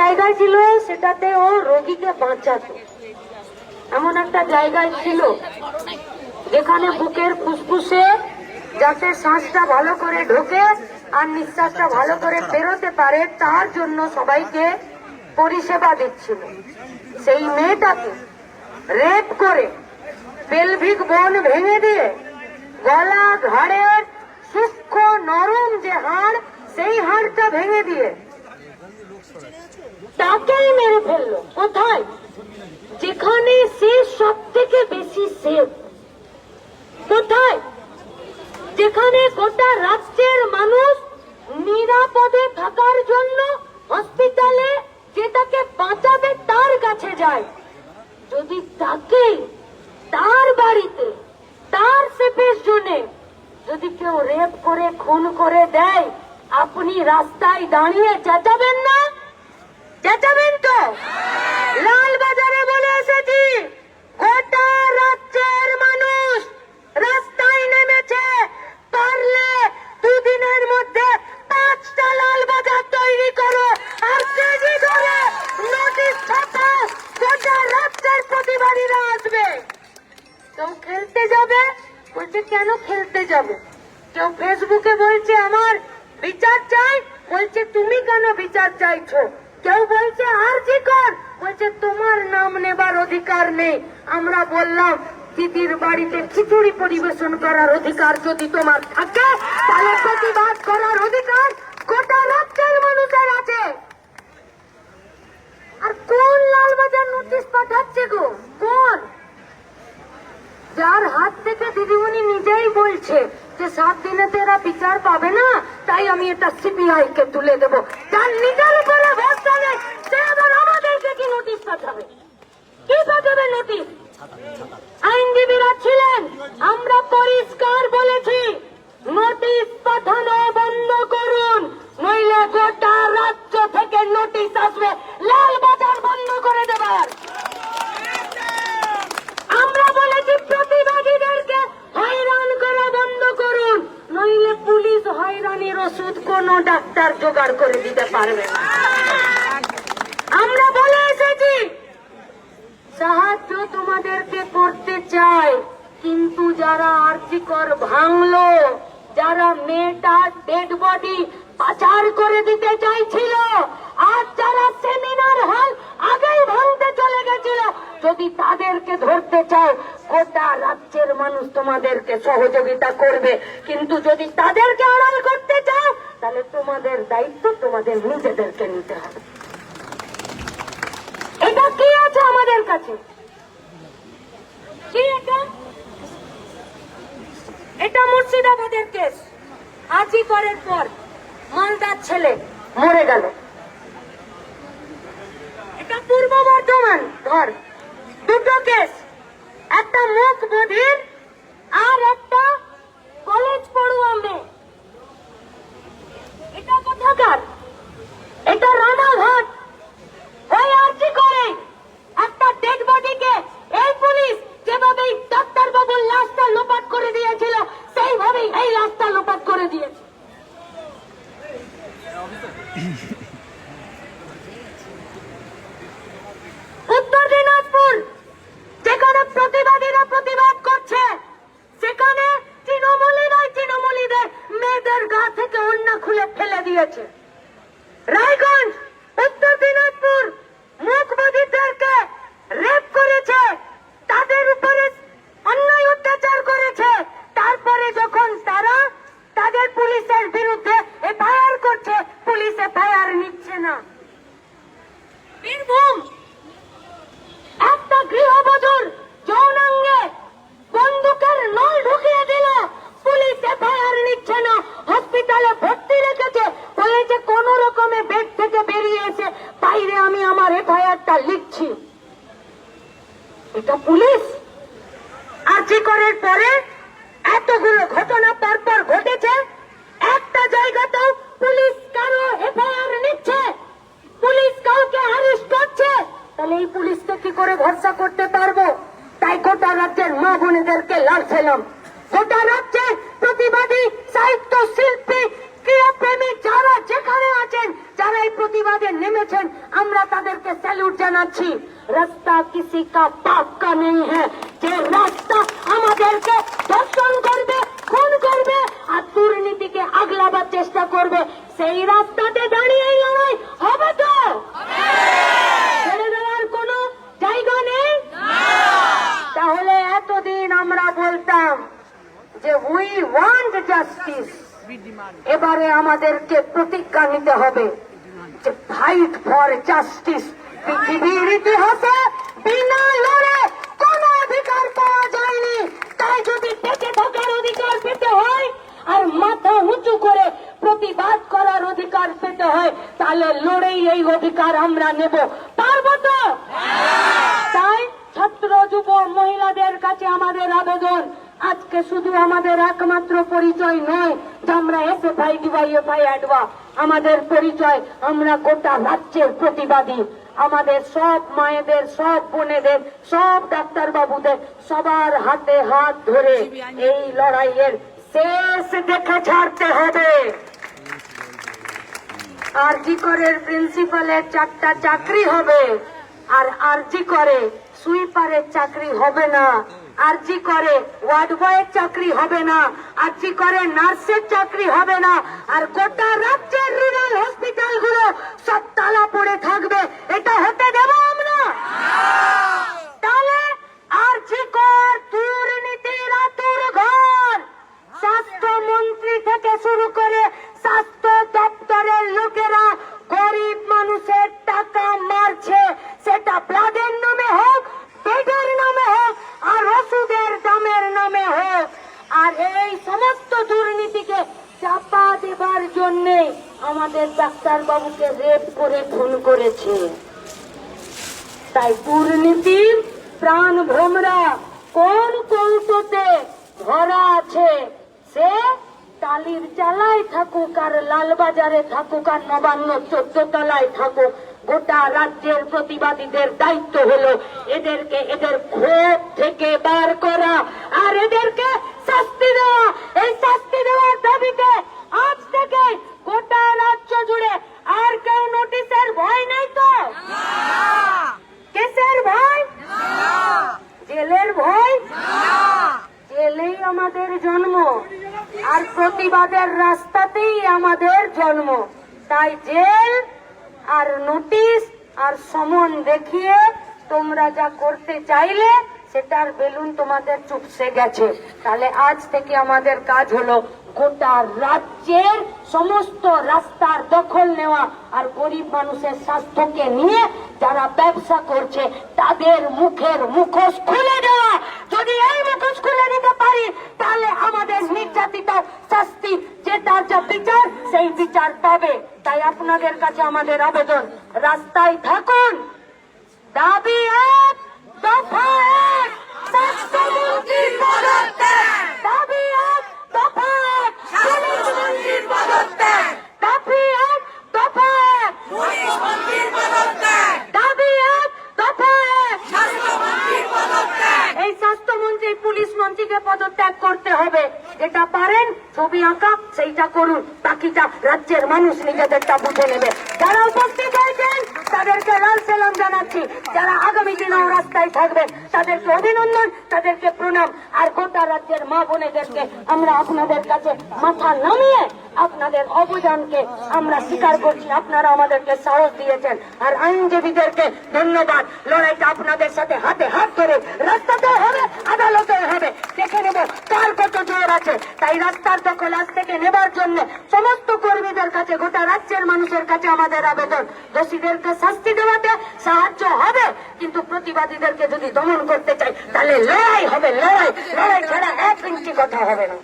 জায়গায় ছিল, সেটাতে ও রোগীকে বাঁচাতো। এমন একটা জায়গায় ছিল, যেখানে বুকের ফুসফুসে যাতে শ্বাসটা ভালো করে ঢোকে আর নিঃশ্বাসটা ভালো করে বেরোতে পারে, তার জন্য সবাইকে পরিষেবা দিচ্ছিল। সেই মেয়েটাকে রেপ করে পেলভিক বন ভেঙে দিয়ে গলা ঘাড়ের সূক্ষ্ম নরম যে হাড়, সেই হাড়টা ভেঙে দিয়ে তাকেই মেরে ফেলল। কোথায়? যেখানে সে সব থেকে বেশি সেফ। কোথায়? যেখানে গোটা রাজ্যের মানুষ নিরাপদে থাকার জন্য হসপিটালে যে তাকে বাঁচাবে তার কাছে যায়। যদি তাকে তার বাড়িতে, তার সেফের জন্য যদি কেউ রেপ করে, খুন করে দেয়, আপনি রাস্তায় দাঁড়িয়ে চেঁচাবেন না? চেঁচাবেন তো লাল বলে এসেছি, গোটা রাজ্যের মানুষ রাস্তায় নেমেছে। পারলে দুদিনের মধ্যে পাঁচটা লাল বাজার তৈরি করো। আর কেজি ধরে নোটিশ ছাপাও গোটা রাজ্যের প্রতিবাদীরা আসবে। কেউ খেলতে যাবে? বলছে, কেন খেলতে যাবে? কেউ ফেসবুকে বলছে, আমার বিচার চাই। বলছে, তুমি কেন বিচার চাইছো? কেউ বলছে, আর জি কর? বলছে, তোমার নাম নেবার অধিকার নেই। আমরা বললাম, দিদির বাড়িতে খিচুড়ি পরিবেশন করার অধিকার যদি তোমার থাকে, তাহলে প্রতিবাদ করার অধিকার গোটা রাজ্যের মানুষের আছে। আর কোন লালবাজার নোটিশ পাঠাচ্ছে গো? কোন? যার হাত থেকে দিদিমণি নিজেই বলছে যে, সাত দিনে তো এরা বিচার পাবে না, তাই আমি এটা সিবিআই কে তুলে দেবো। যার নিজের উপরে ভরসা নেই সে আবার আমাদেরকে নোটিশ আইনজীবীরা ছিলেন আমরা পরিষ্কার বলেছি নোটিশ পাঠানো বন্ধ করুন, নইলে গোটা রাজ্য থেকে নোটিশ আসবে লাল বাজার বন্ধ করে দেবার আমরা বলেছি হয়রান বন্ধ করুন পুলিশ হয়রানির ওষুধ কোন ডাক্তার জোগাড় করে দিতে পারবে না আমরা বলে এসেছি তোমাদেরকে করতে চাই কিন্তু যারা আর্থিকর ভাঙলো, যারা মেয়েটার ডেড বডি পাচার করে দিতে চাইছিল, আর যারা সেমিনার হল আগেই ভাঙতে চলে গেছিল, যদি তাদেরকে ধরতে চাও, গোটা রাজ্যের মানুষ তোমাদেরকে সহযোগিতা করবে। কিন্তু যদি তাদেরকে আড়াল করতে চাও, তাহলে তোমাদের দায়িত্ব তোমাদের নিজেদেরকে নিতে হবে। এটা কি আছে আমাদের কাছে? এটা? মুর্শিদাবাদের কেস। আজি করার পর মালদার ছেলে মরে গেল। এটা পূর্ব বর্ধমান, ধর। দুটো কেস। একটা মুখ বধির আর একটা কলেজ পড়ুয়া মেয়ে। এটা কোথাকার? এটা রানাঘাট ওই আর্জি করে একটা ডেড বডিকে এই পুলিশ যেভাবে ডাক্তার বাবুর লাশটা লোপাট করে দিয়েছিল সেইভাবেই এই লাশটা লোপাট করে দিয়েছে উত্তর দিনাজপুর যেখানে প্রতিবাদীরা প্রতিবাদ করছে সেখানে তৃণমূলীরাই তৃণমূলীদের মেয়েদের গা থেকে অন্য খুলে ফেলে দিয়েছে রায়গঞ্জ উত্তর দিনাজপুর মুখবাদীদেরকে রেপ করেছে তাদের উপরে অন্যায় অত্যাচার করেছে তারপরে যখন তারা তাদের পুলিশের বিরুদ্ধে এফআইআর করছে পুলিশ এফআইআর নিচ্ছে না বীরভূম একটা গৃহবধূর যৌনাঙ্গে বন্দুকের নল ঢুকিয়ে দিল পুলিশ এফআইআর নিচ্ছে না হসপিটালে ভর্তি রেখেছে বলেছে কোন রকমে বেড থেকে বেরিয়ে এসে বাইরে আমি আমার এফআইআরটা লিখছি পুলিশ? আর্জি করার পরে এতগুলো ঘটনা পরপর ঘটেছে, একটা জায়গাতেও পুলিশ কারও এফআইআর নিচ্ছে, পুলিশ কাউকে অ্যারেস্ট করছে। তাহলে এই পুলিশকে কি করে ভরসা করতে পারব? তাই গোটা রাজ্যের মা বোনেদেরকে লড়ছিলাম গোটা রাজ্যের প্রতিবাদী, সাহিত্য শিল্পী, ক্রীড়াপ্রেমী যারা যেখানে আছেন যারা এই প্রতিবাদে নেমেছেন, আমরা তাদেরকে স্যালুট জানাচ্ছি। রাস্তা কিসি কা বাপ কা নেই হ্যাঁ যে রাস্তা আমাদেরকে দর্শন করবে, খুন করবে, আর দুর্নীতিকে আগলাবার চেষ্টা করবে, সেই রাস্তাতে দাঁড়িয়ে লড়াই হবে তো? ছেড়ে দেওয়ার কোনো জায়গা নেই? তাহলে এতদিন আমরা বলতাম যে উই ওয়ান্ট জাস্টিস এবারে আমাদেরকে প্রতিজ্ঞা নিতে হবে যে ফাইট ফর জাস্টিস পৃথিবীর ইতিহাসে বিনা লড়ে কোন অধিকার পাওয়া যায়নি। তাই যদি বেঁচে থাকার অধিকার পেতে হয় আর মাথা উঁচু করে প্রতিবাদ করার অধিকার পেতে হয় তাহলে লড়েই এই অধিকার আমরা নেব। পারব তো? তাই ছাত্র যুব মহিলাদের কাছে আমাদের আবেদন আজকে শুধু আমাদের একমাত্র পরিচয় নয়, যে আমরা এসে ভাই অ্যাডভা আমাদের পরিচয়, আমরা গোটা রাজ্যের প্রতিবাদী। আমাদের সব মায়েদের, সব বোনেদের, সব ডাক্তার বাবুদের সবার হাতে হাত ধরে এই লড়াইয়ের শেষ দেখে ছাড়তে হবে। আরজি করের প্রিন্সিপালের চারটা চাকরি হবে, আর আরজি করে সুইপারের চাকরি হবে না। আরজি করে ওয়ার্ড বয়ের চাকরি হবে না। আরজি করে, নার্সের চাকরি হবে না। আর গোটা রাজ্যের বাবুকে রেপ করে, খুন করেছে। তাই দুর্নীতি, প্রাণ ভ্রমরা কোন কৌটোতে ধরা আছে? সে টালির চালায় থাকুক আর লালবাজারে থাকুক আর নবান্ন চোদ্দ তলায় থাকুক। গোটা রাজ্যের প্রতিবাদীদের দায়িত্ব হলো এদেরকে এদের ক্ষোভ থেকে বার করা আর এদেরকে শাস্তি দেওয়া এই শাস্তি দেওয়ার দাবিতে আজ থেকে গোটা রাজ্য জুড়ে আর কেউ নোটিশের ভয় নেই তো কেসের ভয় জেলের ভয় জেলেই আমাদের জন্ম। আর প্রতিবাদের রাস্তাতেই আমাদের জন্ম। তাই জেল আর নোটিশ আর সমন দেখিয়ে তোমরা যা করতে চাইলে, সেটার বেলুন তোমাদের চুপসে গেছে। তাহলে আজ থেকে আমাদের কাজ হলো গোটা রাজ্যের সমস্ত রাস্তার দখল নেওয়া আর গরিব মানুষের স্বাস্থ্যকে নিয়ে যারা ব্যবসা করছে, তাদের মুখের মুখোশ খুলে দেওয়া। যদি এই মুখোশ খুলে দিতে পারি, তাহলে আমাদের নির্যাতিত শাস্তি যে তার যা বিচার, সেই বিচার পাবে। তাই আপনাদের কাছে আমাদের আবেদন, রাস্তায় থাকুন। দাবি এক, দফা এক স্বাস্থ্যমন্ত্রীর পদত্যাগ দাবি এক দফা এক পুলিশ মন্ত্রীর পদত্যাগ দাবি এক দফা এক পুলিশ মন্ত্রীর পদত্যাগ দাবি এক দফা এক স্বাস্থ্যমন্ত্রীর পদত্যাগ এই স্বাস্থ্যমন্ত্রী পুলিশ পদত্যাগ করতে হবে। যেটা পারেন, ছবি আঁকা, সেইটা করুন। বাকিটা রাজ্যের মানুষ নিজেদেরটা বুঝে নেবে। যারা উপস্থিত হয়েছেন, তাদেরকে লাল সালাম জানাচ্ছি। যারা আগামী দিনেও রাস্তায় থাকবেন, তাদেরকে অভিনন্দন, তাদেরকে প্রণাম। আর গোটা রাজ্যের মা বোনেদেরকে আমরা আপনাদের কাছে মাথা নামিয়ে আপনাদের অবদানকে আমরা স্বীকার করছি। আপনারা আমাদেরকে সাহস দিয়েছেন। আর আইনজীবীদেরকে ধন্যবাদ। লড়াইটা আপনাদের সাথে হাতে হাত ধরে। রাস্তাতেও হবে, আদালতেও হবে দেখে নেব কার কত জোর আছে। তাই রাস্তার দখল আজ থেকে নেবার জন্য সমস্ত কর্মীদের কাছে, গোটা রাজ্যের মানুষের কাছে আমাদের আবেদন। দোষীদেরকে শাস্তি দেওয়াতে সাহায্য হবে, কিন্তু প্রতিবাদীদেরকে যদি দমন করতে চাই, তাহলে লড়াই হবে, লড়াই। লড়াই ছাড়া এক ইঞ্চি কথা হবে না।